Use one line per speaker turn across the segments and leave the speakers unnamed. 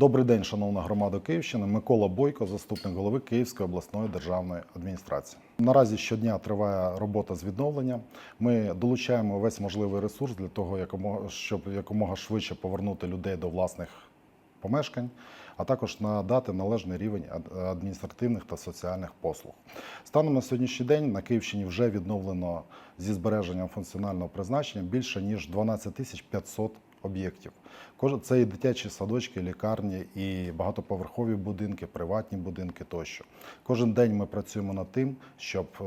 Добрий день, шановна громада Київщини. Микола Бойко, заступник голови Київської обласної державної адміністрації. Наразі щодня триває робота з відновлення. Ми долучаємо весь можливий ресурс для того, щоб якомога швидше повернути людей до власних помешкань, а також надати належний рівень адміністративних та соціальних послуг. Станом на сьогоднішній день на Київщині вже відновлено зі збереженням функціонального призначення більше ніж 12 тисяч 500 об'єктів. Це і дитячі садочки, лікарні, і багатоповерхові будинки, приватні будинки тощо. Кожен день ми працюємо над тим, щоб е,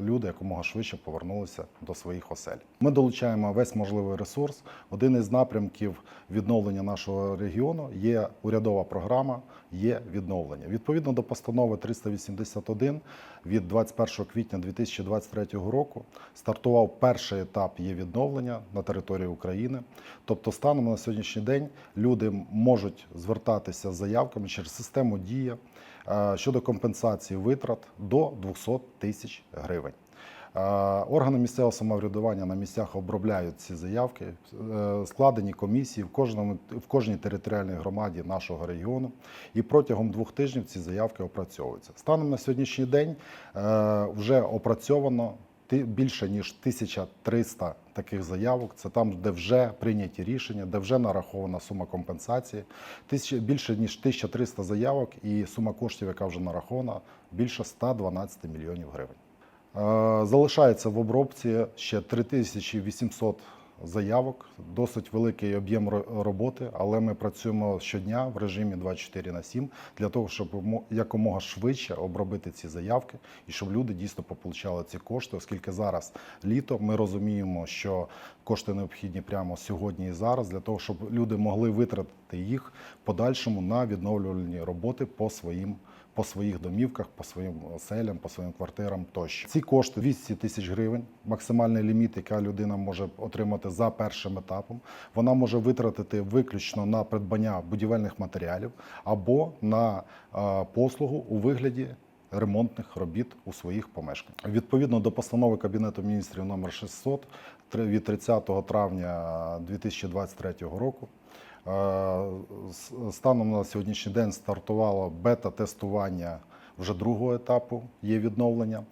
люди якомога швидше повернулися до своїх осель. Ми долучаємо весь можливий ресурс. Один із напрямків відновлення нашого регіону є урядова програма. Є відновлення відповідно до постанови 381 від 21 квітня 2023 року. Стартував перший етап є відновлення на території України. Тобто, станом на сьогоднішній день люди можуть звертатися з заявками через систему Дія е, щодо компенсації витрат до 200 тисяч гривень. Е, Органи місцевого самоврядування на місцях обробляють ці заявки, Е, складені комісії в кожному в кожній територіальній громаді нашого регіону, і протягом двох тижнів ці заявки опрацьовуються. Станом на сьогоднішній день вже опрацьовано більше ніж 1300 таких заявок. Це там, де вже прийняті рішення, де вже нарахована сума компенсації. Більше ніж 1300 заявок, і сума коштів, яка вже нарахована, більше 112 мільйонів гривень. Е, Залишається в обробці ще 3800 заявок, досить великий об'єм ро- роботи, але ми працюємо щодня в режимі 24 на 7 для того, щоб мо- якомога швидше обробити ці заявки і щоб люди дійсно пополучали ці кошти, оскільки зараз літо, ми розуміємо, що кошти необхідні прямо сьогодні і зараз для того, щоб люди могли витратити їх подальшому на відновлювальні роботи по своїм по своїх домівках, по своїм оселям, по своїм квартирам тощо. Ці кошти 200 тисяч гривень, максимальний ліміт, яка людина може отримати за першим етапом. Вона може витратити виключно на придбання будівельних матеріалів або на е, послугу у вигляді. Ремонтних робіт у своїх помешканнях відповідно до постанови Кабінету міністрів номер 600 від 30 травня 2023 року. Е, Станом на сьогоднішній день стартувало бета-тестування вже другого етапу є відновлення.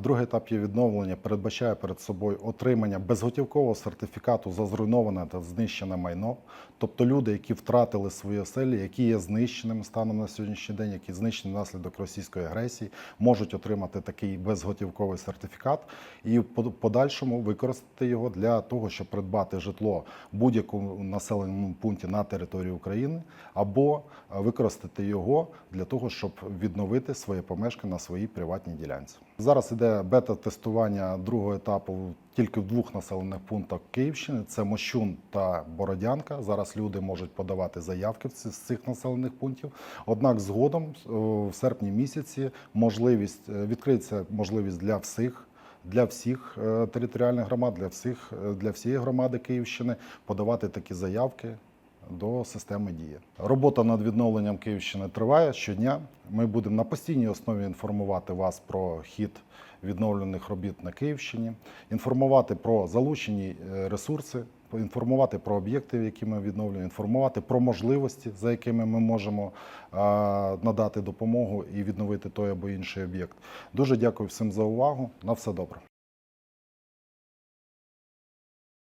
Другий етап є відновлення передбачає перед собою отримання безготівкового сертифікату за зруйноване та знищене майно. Тобто люди, які втратили свої оселі, які є знищеними станом на сьогоднішній день, які знищені внаслідок російської агресії, можуть отримати такий безготівковий сертифікат і в подальшому використати його для того, щоб придбати житло будь-якому населеному пункті на території України, або е, використати його для того, щоб відновити своє помешкання на своїй приватній ділянці. Зараз іде бета-тестування другого етапу тільки в двох населених пунктах Київщини: це Мощун та Бородянка. Зараз люди можуть подавати заявки з цих населених пунктів. Однак згодом е, в серпні місяці можливість е, відкриється можливість для всіх. Для всіх е, територіальних громад, для всіх для всієї громади Київщини подавати такі заявки до системи дія. Робота над відновленням Київщини триває щодня. Ми будемо на постійній основі інформувати вас про хід відновлених робіт на Київщині, інформувати про залучені е, ресурси, інформувати про об'єкти, які ми відновлюємо, інформувати про можливості, за якими ми можемо е, надати допомогу і відновити той або інший об'єкт. Дуже дякую всім за увагу. На все добре.